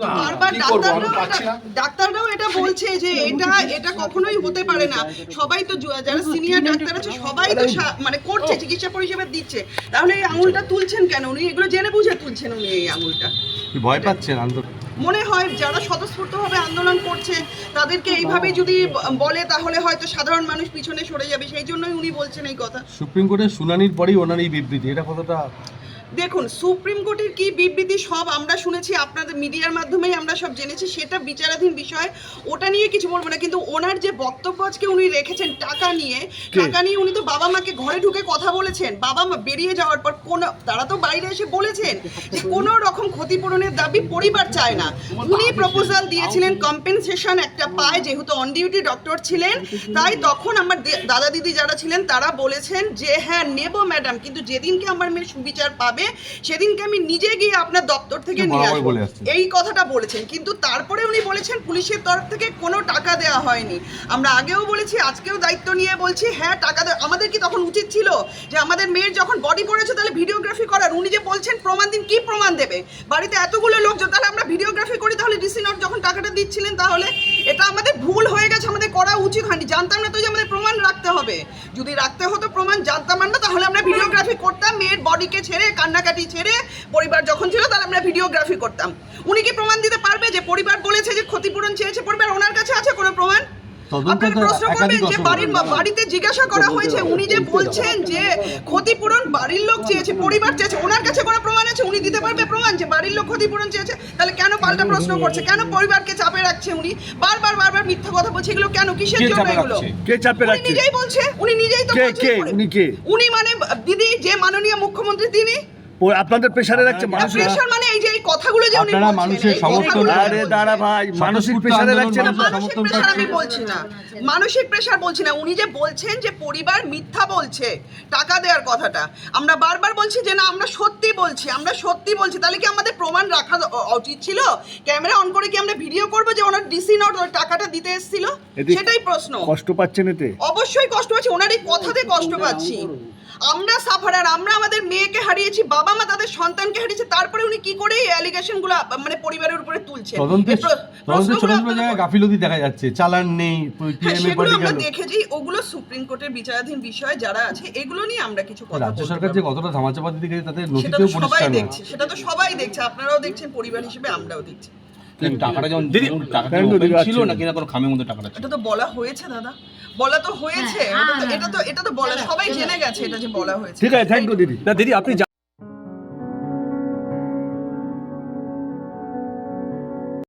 বারবার ডাক্তাররাও এটা- ডাক্তাররাও এটা বলছে যে এটা এটা কখনোই হতে পারে না। সবাই তো যারা সিনিয়র ডাক্তার আছে সবাই তো মানে করছে চিকিৎসা পরিষেবা দিচ্ছে। তাহলে এই আঙুলটা তুলছেন কেন? উনি এগুলো জেনে বুঝে তুলছেন উনি এই আঙুলটা। ভয় পাচ্ছেন আন্দোলন? মনে হয় যারা স্বতঃস্ফূর্তভাবে আন্দোলন করছে তাদেরকে এইভাবে যদি বলে তাহলে হয়তো সাধারণ মানুষ পিছনে সরে যাবে। সেই জন্যই উনি বলছেন এই কথা। সুপ্রিম কোর্টের শুনানির পরেই ওনার এই বিবৃতি। এটা কতটা দেখুন সুপ্রিম কোর্টের কি বিবৃতি সব আমরা শুনেছি আপনাদের মিডিয়ার মাধ্যমেই আমরা সব জেনেছি সেটা বিচারাধীন বিষয় ওটা নিয়ে কিছু বলব না কিন্তু ওনার যে বক্তব্য আজকে উনি রেখেছেন টাকা নিয়ে টাকা নিয়ে উনি তো বাবা মাকে ঘরে ঢুকে কথা বলেছেন বাবা মা বেরিয়ে যাওয়ার পর কোন তারা তো বাইরে এসে বলেছেন যে কোনো রকম ক্ষতিপূরণের দাবি পরিবার চায় না। উনি প্রপোজাল দিয়েছিলেন কম্পেনসেশন একটা পায় যেহেতু অন ডিউটি ডক্টর ছিলেন তাই তখন আমার দাদা দিদি যারা ছিলেন তারা বলেছেন যে হ্যাঁ নেব ম্যাডাম কিন্তু যেদিনকে আমার মেয়ে সুবিচার পাবে সেদিনকে আমি নিজে গিয়ে আপনার দপ্তর থেকে নিয়ে আসব। এই কথাটা বলেছেন কিন্তু তারপরে উনি বলেছেন পুলিশের তরফ থেকে কোনো টাকা দেওয়া হয়নি। আমরা আগেও বলেছি আজকেও দায়িত্ব নিয়ে বলছি হ্যাঁ টাকা দেওয়া আমাদের কি তখন উচিত ছিল যে আমাদের মেয়ের যখন বডি পড়েছে তাহলে ভিডিওগ্রাফি করার? উনি যে বলছেন প্রমাণ দিন কি প্রমাণ দেবে? বাড়িতে এতগুলো লোকজন তাহলে আমরা ভিডিওগ্রাফি করি তাহলে ডিসি নোট যখন টাকাটা দিচ্ছিলেন তাহলে এটা আমাদের ভুল হয়ে গেছে আমাদের করা উচিত হয়নি। জানতাম না তো রাখতে হবে। যদি রাখতে হতো প্রমাণ জানতাম না, তাহলে আমরা ভিডিওগ্রাফি করতাম, মেয়ের বডিকে ছেড়ে, কান্নাকাটি ছেড়ে, পরিবার যখন ছিল, তাহলে আমরা ভিডিওগ্রাফি করতাম। উনি কি প্রমাণ দিতে পারবে যে, পরিবার বলেছে যে, ক্ষতিপূরণ চেয়েছে পরিবার? ওনার কাছে আছে কোনো প্রমাণ? আপনারা প্রশ্ন করবেন যে বাড়ির বাড়িতে জিজ্ঞাসা করা হয়েছে উনি যে বলছেন যে ক্ষতিপূরণ বাড়ির লোক চেয়েছে পরিবার চেয়েছে ওনার কাছে কোনো প্রমাণ আছে? উনি দিতে পারবে প্রমাণ যে বাড়ির লোক ক্ষতিপূরণ চেয়েছে? তাহলে কেন পাল্টা প্রশ্ন করছে? কেন পরিবারকে চাপে রাখছে উনি? বারবার বারবার মিথ্যা কথা বলছে এগুলো কেন? কিসের জন্য এগুলো? কে চাপে উনি রাখছে? নিজেই বলছে উনি নিজেই তো কে, উনি কে? উনি মানে দিদি যে মাননীয় মুখ্যমন্ত্রী তিনি? আপনাদের প্রেশারে রাখছে মানুষ আপনারা মানুষের সমর্থন আরে দাঁড়া ভাই মানসিক না। সমর্থন আমি বলছি না। মানসিক প্রেশার বলছি না। উনি যে বলছেন যে পরিবার মিথ্যা বলছে টাকা দেওয়ার কথাটা আমরা বারবার বলছি যে না আমরা সত্যি বলছি আমরা সত্যি বলছি। তাহলে কি আমাদের প্রমাণ রাখা উচিত ছিল? ক্যামেরা অন করে কি আমরা ভিডিও করব যে ওনার ডিসি নোট টাকাটা দিতে এসেছিল? সেটাই প্রশ্ন। কষ্ট পাচ্ছেন এতে? অবশ্যই কষ্ট পাচ্ছি। ওনার এই কথাতে কষ্ট পাচ্ছি। আমরা সাফারার আমরা আমাদের মেয়েকে হারিয়েছি বাবা মা তাদের সন্তানকে হারিয়েছে তারপরে উনি কি করে এই অ্যালিগেশনগুলো মানে পরিবারের উপরে তুলছেন? তদন্তে তদন্তে ছোট ছোট জায়গায় গাফিলতি দেখা যাচ্ছে চালান নেই হ্যাঁ, সেগুলো আমরা দেখেছি ওগুলো সুপ্রিম কোর্টের বিচারাধীন বিষয় যারা আছে এগুলো নিয়ে আমরা কিছু কথা রাজ্য সরকার যে কতটা ধামাচাপা দিতে গেছে পরিষ্কার সেটা তো সবাই দেখছে আপনারাও দেখছেন পরিবার হিসেবে আমরাও দেখছি। টাকাটা টাকাটা ছিল আচ্ছা। কোনো খামের মধ্যে টাকাটা এটা তো বলা হয়েছে দাদা। বলা তো হয়েছে। হ্যাঁ, এটা তো- হ্যাঁ, এটা তো এটা তো বলা সবাই জেনে গেছে এটা যে বলা হয়েছে। ঠিক আছে থ্যাংক ইউ দিদি। না দিদি আপনি